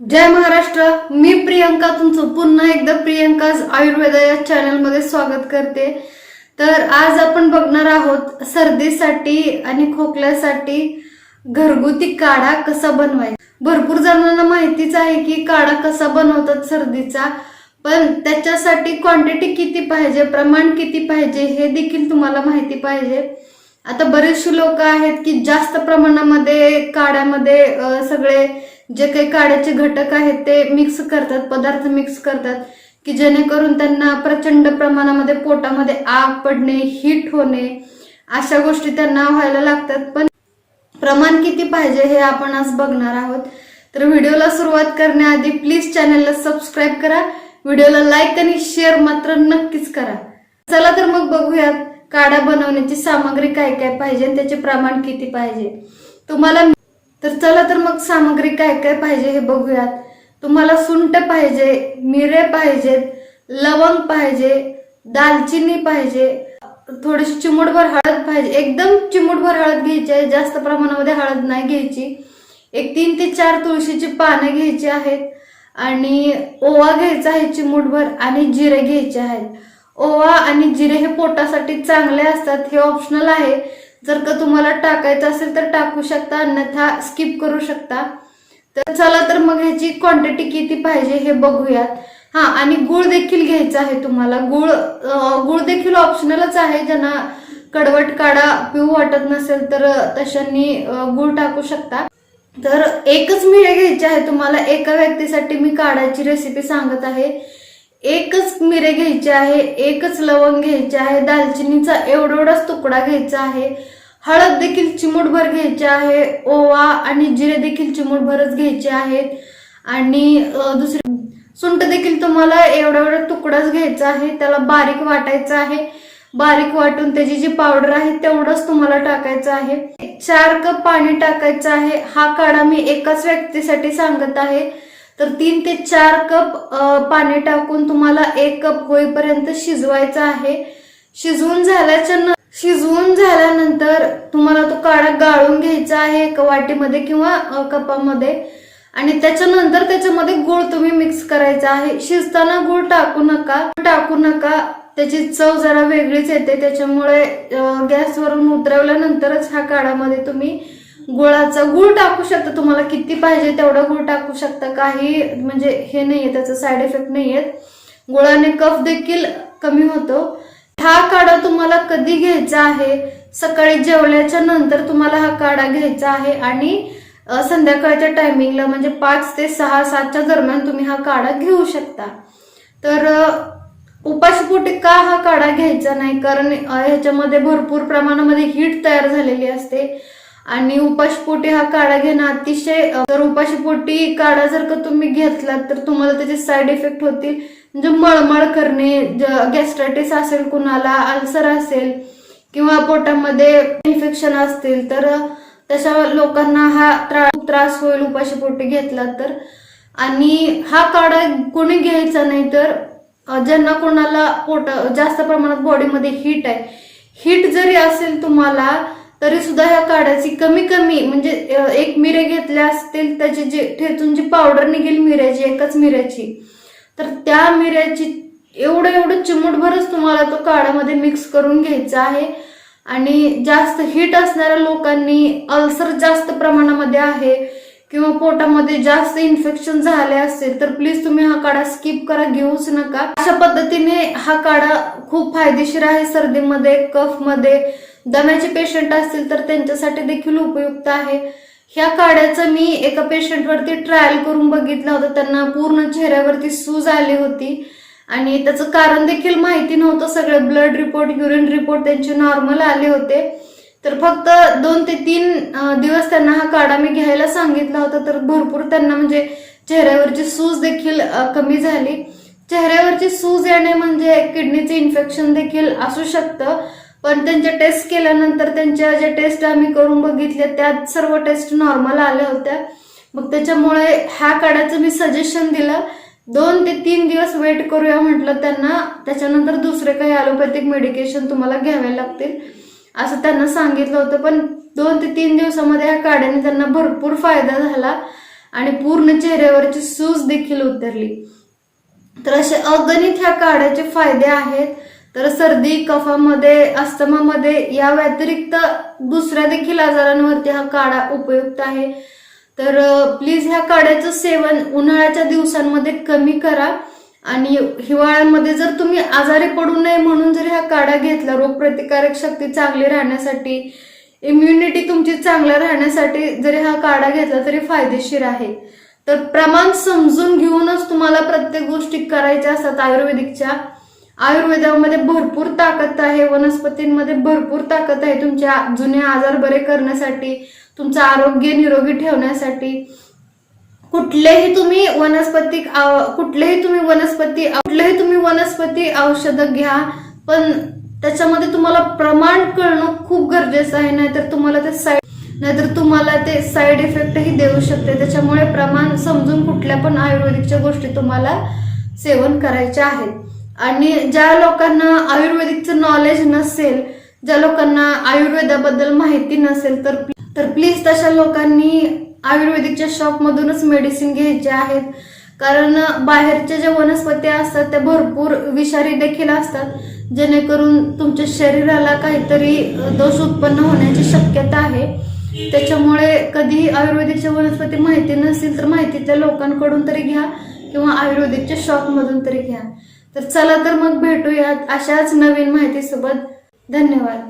जय महाराष्ट्र मी प्रियंका तुमचं पुन्हा एकदा प्रियंकाज आयुर्वेद या चॅनलमध्ये स्वागत करते. तर आज आपण बघणार आहोत सर्दीसाठी आणि खोकल्यासाठी घरगुती काढा कसा बनवायचा? भरपूर जणांना माहितीच आहे की काढा कसा बनवतात सर्दीचा पण त्याच्यासाठी क्वांटिटी किती पाहिजे प्रमाण किती पाहिजे हे देखील तुम्हाला माहिती पाहिजे. आता बरेचसे लोक आहेत की जास्त प्रमाणामध्ये काड्यामध्ये सगळे जे काही काड्याचे घटक आहेत ते मिक्स करतात पदार्थ मिक्स करतात की जेणेकरून त्यांना प्रचंड प्रमाणामध्ये पोटामध्ये आग पडणे हिट होणे अशा गोष्टी त्यांना व्हायला लागतात. पण प्रमाण किती पाहिजे हे आपण आज बघणार आहोत. तर व्हिडिओला सुरुवात करण्याआधी प्लीज चॅनलला सबस्क्राईब करा. व्हिडिओला लाईक आणि शेअर मात्र नक्कीच करा. चला तर मग बघूयात काढा बनवण्याची सामग्री काय काय पाहिजे आणि त्याचे प्रमाण किती पाहिजे. तुम्हाला तर चला तर मग सामग्री काय काय पाहिजे हे बघूयात. तुम्हाला सुंट पाहिजे मिरे पाहिजेत लवंग पाहिजे दालचिनी पाहिजे थोडीशी चिमूटभर हळद पाहिजे. एकदम चिमूटभर हळद घ्यायची आहे जास्त प्रमाणामध्ये हळद नाही घ्यायची. एक तीन ते चार तुळशीची पानं घ्यायची आहेत आणि ओवा घ्यायचा आहे चिमूटभर आणि जिरे घ्यायचे आहेत. ओवा आणि जिरे हे पोटासाठी चांगले असतात हे ऑप्शनल आहे. जर का तुम्हाला टाकायचं असेल तर टाकू शकता अन्यथा स्किप करू शकता. तर चला तर मग ह्याची क्वांटिटी किती पाहिजे हे बघूयात. हा आणि गुळ देखील घ्यायचा आहे तुम्हाला. गुळ गुळ देखील ऑप्शनलच आहे. ज्यांना कडवट काढा पिऊ वाटत नसेल तर तशांनी गुळ टाकू शकता. तर एकच मिळे घ्यायचे आहे तुम्हाला. एका व्यक्तीसाठी मी काढायची रेसिपी सांगत आहे. एकच मिरे घ्यायचे आहे एकच लवंग घ्यायचे आहे दालचिनीचा एवढाच तुकडा घ्यायचा आहे हळद देखील चिमूटभर घ्यायचे आहे ओवा आणि जिरे देखील चिमूटभरच घ्यायचे आहेत. आणि दुसरी सुंट देखील तुम्हाला एवढा एवढा तुकडाच घ्यायचा आहे त्याला बारीक वाटायचं आहे. बारीक वाटून त्याची जी पावडर आहे तेवढंच तुम्हाला टाकायचं आहे. चार कप पाणी टाकायचं आहे. हा काढा मी एकाच व्यक्तीसाठी सांगत आहे. तर तीन ते चार कप पाणी टाकून तुम्हाला एक कप होईपर्यंत शिजवायचं आहे. शिजवून झाल्याच्या न- शिजवून झाल्यानंतर तुम्हाला तो काढा गाळून घ्यायचा आहे एका वाटीमध्ये किंवा कपामध्ये. आणि त्याच्यानंतर त्याच्यामध्ये गुळ तुम्ही मिक्स करायचा आहे. शिजताना गुळ टाकू नका टाकू नका. त्याची चव जरा वेगळीच येते. त्याच्यामुळे गॅसवरून उतरवल्यानंतरच ह्या काळामध्ये तुम्ही गुळाचा गुळ टाकू शकता तुम्हाला. किती पाहिजे तेवढा गुळ टाकू शकता. काही म्हणजे हे नाही आहे त्याचा साईड इफेक्ट नाहीयेत. गुळाने कफ देखील कमी होतो. हा काढा तुम्हाला कधी घ्यायचा आहे? सकाळी जेवल्याच्या नंतर तुम्हाला हा काढा घ्यायचा आहे आणि संध्याकाळच्या टायमिंगला म्हणजे पाच ते सहा सातच्या दरम्यान तुम्ही हा काढा घेऊ शकता. तर अ, उपाशीपोटी का हा काढा घ्यायचा नाही? कारण ह्याच्यामध्ये भरपूर प्रमाणामध्ये हीट तयार झालेली असते. आणि उपाशीपोटी हा काढा घेणं अतिशय जर उपाशीपोटी काढा जर का तुम्ही घेतलात तर तुम्हाला त्याचे साईड इफेक्ट होतील. म्हणजे मळमळ करणे गॅस्ट्रायटिस असेल कुणाला अल्सर असेल किंवा पोटामध्ये इन्फेक्शन असतील तर तशा लोकांना हा त्रास होईल उपाशीपोटी घेतला तर. आणि हा काढा कोणी घ्यायचा नाही तर ज्यांना कोणाला पोट जास्त प्रमाणात बॉडीमध्ये हीट आहे. हीट जरी असेल तुम्हाला तरी सुद्धा ह्या काढ्याची कमी कमी म्हणजे एक मिरे घेतल्या असतील त्याची जी ठेचून जी पावडर निघेल मिऱ्याची एकच मिऱ्याची. तर त्या मिऱ्याची एवढं एवढं चिमूटभरच तुम्हाला तो काढामध्ये मिक्स करून घ्यायचा आहे. आणि जास्त हीट असणाऱ्या लोकांनी अल्सर जास्त प्रमाणामध्ये आहे किंवा पोटामध्ये जास्त इन्फेक्शन झाले असेल तर प्लीज तुम्ही हा काढा स्किप करा घेऊच नका. अशा पद्धतीने हा काढा खूप फायदेशीर आहे सर्दीमध्ये कफमध्ये दम्याचे पेशंट असतील तर त्यांच्यासाठी देखील उपयुक्त आहे. ह्या काढ्याचं मी एका पेशंटवरती ट्रायल करून बघितलं होतं. त्यांना पूर्ण चेहऱ्यावरती सूज आली होती. आणि त्याचं कारण देखील माहिती नव्हतं. सगळे ब्लड रिपोर्ट युरिन रिपोर्ट त्यांचे नॉर्मल आले होते. तर फक्त दोन ते तीन दिवस त्यांना हा काढा मी घ्यायला सांगितला होता. तर भरपूर त्यांना म्हणजे चेहऱ्यावरची सूज देखील कमी झाली. चेहऱ्यावरची सूज येणे म्हणजे किडनीचे इन्फेक्शन देखील असू शकतं. पण त्यांच्या टेस्ट केल्यानंतर त्यांच्या ज्या टेस्ट आम्ही करून बघितल्या त्यात सर्व टेस्ट नॉर्मल आल्या होत्या. मग त्याच्यामुळे ह्या काढायचं मी सजेशन दिलं. दोन ते तीन दिवस वेट करूया म्हटलं त्यांना. त्याच्यानंतर दुसरे काही ॲलोपॅथिक मेडिकेशन तुम्हाला घ्यावे लागतील असं त्यांना सांगितलं होतं. पण दोन ते तीन दिवसामध्ये ह्या काड्याने त्यांना भरपूर फायदा झाला आणि पूर्ण चेहऱ्यावरची सूज देखील उतरली. तर असे अगणित ह्या काढ्याचे फायदे आहेत. तर सर्दी कफामध्ये अस्थमामध्ये या व्यतिरिक्त दुसऱ्या देखील आजारांवरती हा काढा उपयुक्त आहे. तर प्लीज ह्या काढ्याचं सेवन उन्हाळ्याच्या दिवसांमध्ये कमी करा. आणि हिवाळ्यामध्ये जर तुम्ही आजारी पडू नये म्हणून जर ह्या काढा घेतला रोगप्रतिकारक शक्ती चांगली राहण्यासाठी इम्युनिटी तुमची चांगल्या राहण्यासाठी जरी हा काढा घेतला तरी फायदेशीर आहे. तर प्रमाण समजून घेऊनच तुम्हाला प्रत्येक गोष्टी करायच्या असतात आयुर्वेदिकच्या. आयुर्वेदामध्ये भरपूर ताकद आहे वनस्पतींमध्ये भरपूर ताकद आहे तुमच्या जुने आजार बरे करण्यासाठी तुमचं आरोग्य निरोगी ठेवण्यासाठी. कुठलेही तुम्ही वनस्पती कुठलेही तुम्ही वनस्पती कुठलेही तुम्ही वनस्पती औषधं घ्या पण त्याच्यामध्ये तुम्हाला प्रमाण कळणं खूप गरजेचं आहे नाहीतर तुम्हाला ते साईड नाहीतर तुम्हाला ते साईड इफेक्टही देऊ शकते. त्याच्यामुळे प्रमाण समजून कुठल्या पण आयुर्वेदिकच्या गोष्टी तुम्हाला सेवन करायच्या आहेत. आणि ज्या लोकांना आयुर्वेदिकचं नॉलेज नसेल ज्या लोकांना आयुर्वेदाबद्दल माहिती नसेल तर तर प्लीज तशा लोकांनी आयुर्वेदिकच्या शॉपमधूनच मेडिसिन घ्यायचे आहेत. कारण बाहेरच्या ज्या वनस्पती असतात त्या भरपूर विषारी देखील असतात. जेणेकरून तुमच्या शरीराला काहीतरी दोष उत्पन्न होण्याची शक्यता आहे. त्याच्यामुळे कधी आयुर्वेदिकच्या वनस्पती माहिती नसतील तर माहिती त्या लोकांकडून तरी घ्या किंवा आयुर्वेदिकच्या शॉपमधून तरी घ्या. तर चला तर मग भेटूयात अशाच नवीन माहितीसोबत. धन्यवाद.